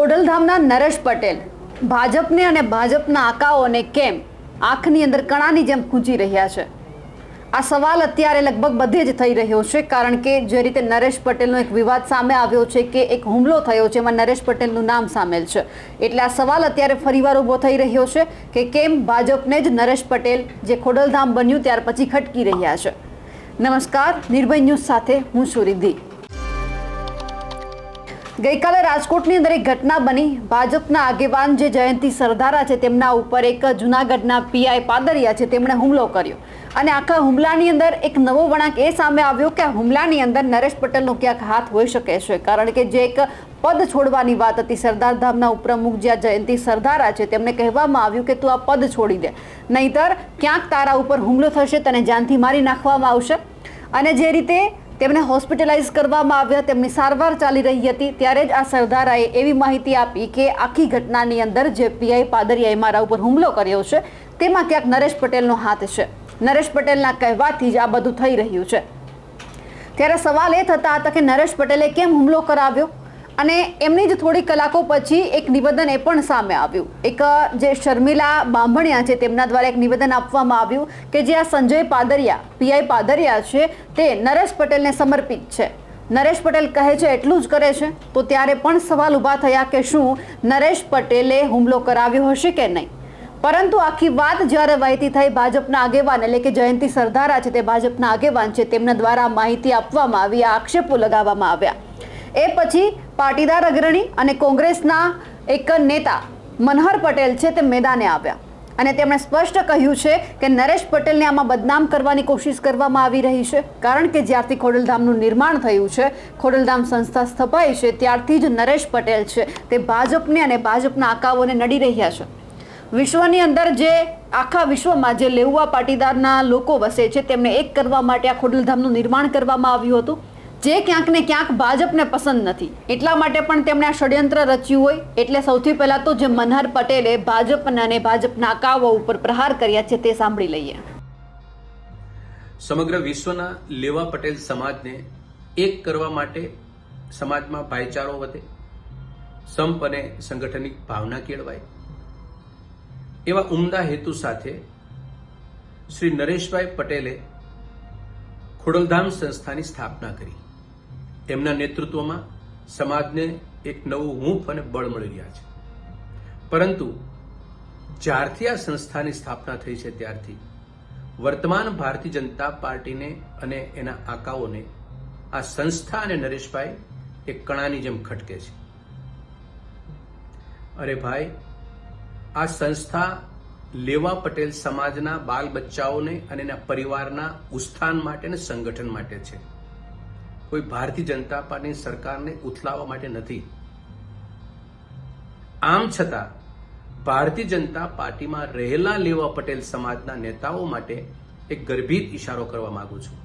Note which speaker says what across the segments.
Speaker 1: ખોડલધામના નરેશ પટેલ. ભાજપને અને ભાજપના આકાઓને કેમ આંખની અંદર કણાની જેમ ખૂંચી રહ્યા છે? આ સવાલ અત્યારે લગભગ બધે જ થઈ રહ્યો છે, કારણ કે જે રીતે નરેશ પટેલનો એક વિવાદ સામે આવ્યો છે કે એક હુમલો થયો છે, એમાં નરેશ પટેલનું નામ સામેલ છે. એટલે આ સવાલ અત્યારે ફરીવાર ઊભો થઈ રહ્યો છે કે કેમ ભાજપને જ નરેશ પટેલ જે ખોડલધામ બન્યું ત્યાર પછી ખટકી રહ્યા છે. નમસ્કાર, નિર્ભય ન્યૂઝ સાથે હું સુરિદ્ધિ રિદ્ધિ. ગઈકાલે રાજકોટની અંદર એક ઘટના બની. ભાજપના આગેવાન જે જયંતિ સરદારા છે, તેમના ઉપર એક જુનાગઢના પીઆઈ પાદરિયા છે, તેમણે હુમલો કર્યો. અને આખા હુમલાની અંદર એક નવો વળાંક એ સામે આવ્યો કે હુમલાની અંદર નરેશ પટેલનો ક્યાંક હાથ હોઈ શકે છે. કારણ કે જે એક પદ છોડવાની વાત હતી, સરદાર ધામના ઉપપ્રમુખ જ્યાં જયંતિ સરદારા છે, તેમને કહેવામાં આવ્યું કે તું આ પદ છોડી દે. નહીતર ક્યાંક તારા ઉપર હુમલો થશે, તને જાનથી મારી નાખવામાં આવશે. અને જે રીતે તેમને હોસ્પિટલાઇઝ કરવામાં આવ્યા, તેમની સારવાર ચાલી રહી હતી. ત્યારે જ આ સરદારાએ એવી માહિતી આપી કે આખી ઘટનાની અંદર જે પીઆઈ પાદરિયાએ મારા ઉપર હુમલો કર્યો છે, તેમાં ક્યાંક નરેશ પટેલનો હાથ છે. નરેશ પટેલના કહેવાથી જ આ બધું થઈ રહ્યું છે. ત્યારે સવાલ એ થતા હતા કે નરેશ પટેલે કેમ હુમલો કરાવ્યો? અને એમની જ થોડી કલાકો પછી એક નિવેદન એ પણ સામે આવ્યું. એક જે શર્મિલા બાંભણિયા છે તેમના દ્વારા એક નિવેદન આપવામાં આવ્યું કે જે આ સંજય પાદરિયા, પીઆઈ પાદરિયા છે તે નરેશ પટેલને સમર્પિત છે. નરેશ પટેલ કહે છે, એટલું જ કરે છે? તો ત્યારે પણ સવાલ ઊભા થયા કે શું નરેશ પટેલે હુમલો કરાવ્યો હશે કે નહીં? પરંતુ આખી વાત જ્યારે વહેતી થઈ ભાજપના આગેવાન એટલે કે જયંતિ સરદારા છે તે ભાજપના આગેવાન છે તેમના દ્વારા માહિતી આપવામાં આવી આક્ષેપો લગાવવામાં આવ્યા. એ પછી પાટીદાર અગ્રણી અને કોંગ્રેસના એક નેતા મનહર પટેલ છે તે મેદાને આવ્યા. અને તેમણે સ્પષ્ટ કહ્યું છે કે નરેશ પટેલને આમાં બદનામ કરવાની કોશિશ કરવામાં આવી રહી છે, કારણ કે જ્યારથી ખોડલધામનું નિર્માણ થયું છે, ખોડલધામ સંસ્થા સ્થપાઈ છે, ત્યારથી જ નરેશ પટેલ છે. તે ભાજપને અને ભાજપના આકાઓને નડી રહ્યા છે. વિશ્વની અંદર જે આખા વિશ્વમાં જે લેઉવા પાટીદારના લોકો વસે છે, તેમને એક કરવા માટે આ ખોડલધામનું નિર્માણ કરવામાં આવ્યું હતું. જે ક્યાંક ને ક્યાંક ભાજપને પસંદ નથી. એટલા માટે પણ તેમણે આ ષડયંત્ર રચ્યું હોય. એટલે સૌથી પહેલા તો જે મનહર પટેલે ભાજપના અને ભાજપના કાવો ઉપર પ્રહાર કર્યા છે તે સાંભળી લઈએ.
Speaker 2: સમગ્ર વિશ્વના લેવા પટેલ સમાજને એક કરવા માટે સમાજમાં ભાઈચારો વધે. સંપ અને સંગઠનિક ભાવના કેળવાય. એવા ઉમદા હેતુ સાથે શ્રી નરેશભાઈ પટેલે ખોડલધામ સંસ્થાની સ્થાપના કરી. તેમના નેતૃત્વમાં સમાજને એક નવું હૂંફ અને બળ મળી રહ્યા છે. પરંતુ જ્યારથી આ સંસ્થાની સ્થાપના થઈ છે ત્યારથી વર્તમાન ભારતીય જનતા પાર્ટીને અને એના આકાઓને આ સંસ્થા અને નરેશભાઈ એક કણાની જેમ ખટકે છે. અરે ભાઈ, આ સંસ્થા લેવા પટેલ સમાજના બાલ બચ્ચાઓને અને એના પરિવારના ઉત્થાન માટે અને સંગઠન માટે છે. કોઈ ભારતીય જનતા પાર્ટી સરકારને ઉથલાવવા માટે નથી. આમ છતાં, ભારતીય જનતા પાર્ટીમાં રહેલા લેવા પટેલ સમાજના નેતાઓ માટે એક ગર્ભિત ઇશારો કરવા માંગુ છું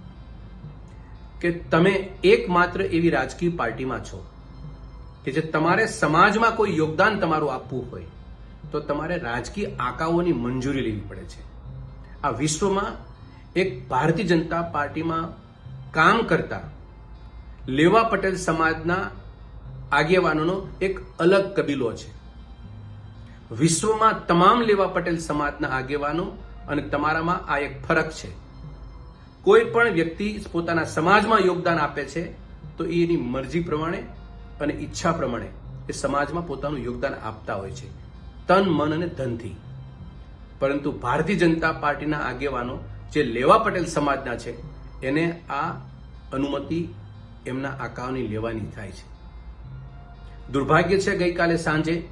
Speaker 2: કે તમે એકમાત્ર એવી રાજકીય પાર્ટીમાં છો કે જે તમારે સમાજમાં કોઈ યોગદાન તમારું આપવું હોય, તો તમારે રાજકીય આકાઓની મંજૂરી લેવી પડે છે. આ વિશ્વમાં એક ભારતીય જનતા પાર્ટીમાં કામ કરતા લેવા પટેલ સમાજના આગેવાનોનો એક અલગ કબીલો છે. વિશ્વમાં તમામ લેવા પટેલ સમાજના આગેવાનો અને તમારામાં આ એક ફરક છે. કોઈ પણ વ્યક્તિ પોતાના સમાજમાં યોગદાન આપે છે, તો એ એની મરજી પ્રમાણે અને ઈચ્છા પ્રમાણે એ સમાજમાં પોતાનું યોગદાન આપતા હોય છે. તન, મન અને ધનથી. પરંતુ ભારતીય જનતા પાર્ટીના આગેવાનો જે લેવા પટેલ સમાજના છે, એને આ અનુમતિ એમના આકાઓની લેવાની થાય છે. દુર્ભાગ્ય છે, ગઈકાલે સાંજે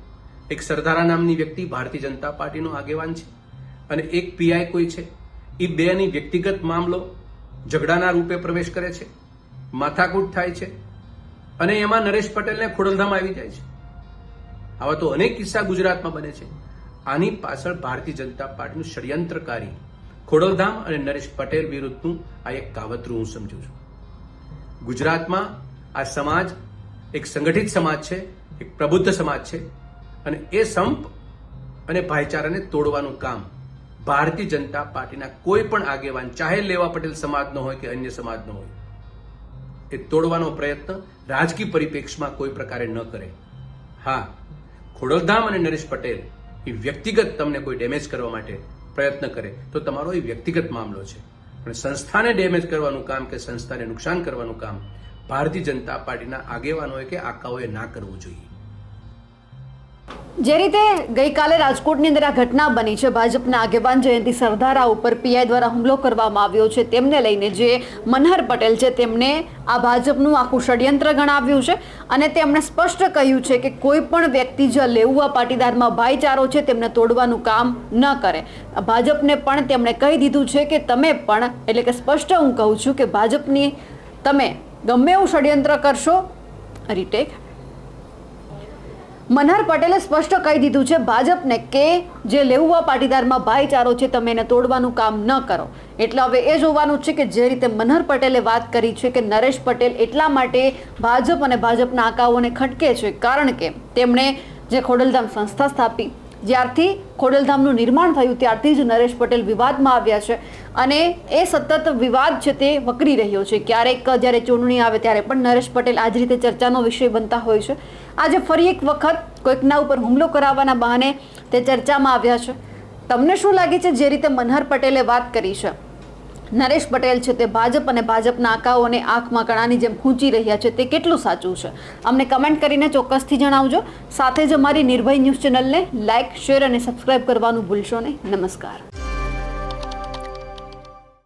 Speaker 2: એક સરદારા નામની વ્યક્તિ ભારતીય જનતા પાર્ટીનો આગેવાન છે અને એક પીઆઈ કોઈ છે. એ બેની વ્યક્તિગત મામલો ઝઘડાના રૂપે પ્રવેશ કરે છે, માથાકૂટ થાય છે અને એમાં નરેશ પટેલને ખોડલધામ આવી જાય છે. આવા તો અનેક કિસ્સા ગુજરાતમાં બને છે. આની પાછળ ભારતીય જનતા પાર્ટીનું ષડયંત્રકારી ખોડલધામ અને નરેશ પટેલ વિરુદ્ધનું આ એક કાવતરું હું સમજુ છું. ગુજરાતમાં આ સમાજ એક સંગઠિત સમાજ છે, એક પ્રબુદ્ધ સમાજ છે અને એ સંપ અને ભાઈચારાને તોડવાનું કામ ભારતીય જનતા પાર્ટીના કોઈ પણ આગેવાન, ચાહે લેવા પટેલ સમાજનો હોય કે અન્ય સમાજનો હોય, એ તોડવાનો પ્રયત્ન રાજકીય પરિપ્રેક્ષમાં કોઈ પ્રકારે ન કરે. હા, ખોડલધામ અને નરેશ પટેલ એ વ્યક્તિગત તમને કોઈ ડેમેજ કરવા માટે પ્રયત્ન કરે તો તમારો એ વ્યક્તિગત મામલો છે. પણ સંસ્થાને ડેમેજ કરવાનું કામ કે સંસ્થાને નુકસાન કરવાનું કામ, ભારતીય જનતા પાર્ટીના આગેવાનોએ કે આકાઓએ ના કરવું જોઈએ.
Speaker 1: જે રીતે ગઈકાલે રાજકોટની અંદર આ ઘટના બની છે, ભાજપના આગેવાન જયંતિ સરદારા ઉપર પીઆઈ દ્વારા હુમલો કરવામાં આવ્યો છે. તેમને લઈને જે મનહર પટેલ છે, તેમને આ ભાજપનું આખું ષડયંત્ર ગણાવ્યું છે અને તેમણે સ્પષ્ટ કહ્યું છે કે કોઈ પણ વ્યક્તિ લેવું આ પાટીદારમાં ભાઈચારો છે, તેમને તોડવાનું કામ ન કરે. ભાજપને પણ તેમણે કહી દીધું છે કે તમે પણ, એટલે કે સ્પષ્ટ હું કહું છું કે ભાજપની તમે ગમે એવું ષડયંત્ર કરશો રીટેક મનહર પટેલે સ્પષ્ટ કહી દીધું છે, ભાજપને કે જે લેઉવા પાટીદારમાં ભાઈચારો છે, તમે એને તોડવાનું કામ ન કરો. એટલે હવે એ જોવાનું છે કે જે રીતે મનહર પટેલે વાત કરી છે કે નરેશ પટેલ એટલા માટે ભાજપ અને ભાજપના આકાઓને ખટકે છે, કારણ કે તેમણે જે ખોડલધામ સંસ્થા સ્થાપી જ્યારથી ખોડલધામનું નિર્માણ થયું, ત્યારથી જ નરેશ પટેલ વિવાદમાં આવ્યા છે અને એ સતત વિવાદ છે તે વકરી રહ્યો છે. ક્યારેક જ્યારે ચૂંટણી આવે ત્યારે પણ નરેશ પટેલ આ રીતે ચર્ચાનો વિષય બનતા હોય છે. આજે ફરી એક વખત કોઈકના ઉપર હુમલો કરાવવાના બહાને તે ચર્ચામાં આવ્યા છે. તમને શું લાગે છે જે રીતે મનહર પટેલે વાત કરી છે? નરેશ પટેલ છે તે ભાજપ અને ભાજપના આકાઓને આંખમાં કણાની જેમ ખૂંચી રહ્યા છે. તે કેટલું સાચું છે? અમને કમેન્ટ કરીને ચોક્કસથી જણાવજો. સાથે જ અમારી નિર્ભય ન્યૂઝ ચેનલને લાઇક શેર અને સબસ્ક્રાઇબ કરવાનું ભૂલશો નહીં. નમસ્કાર.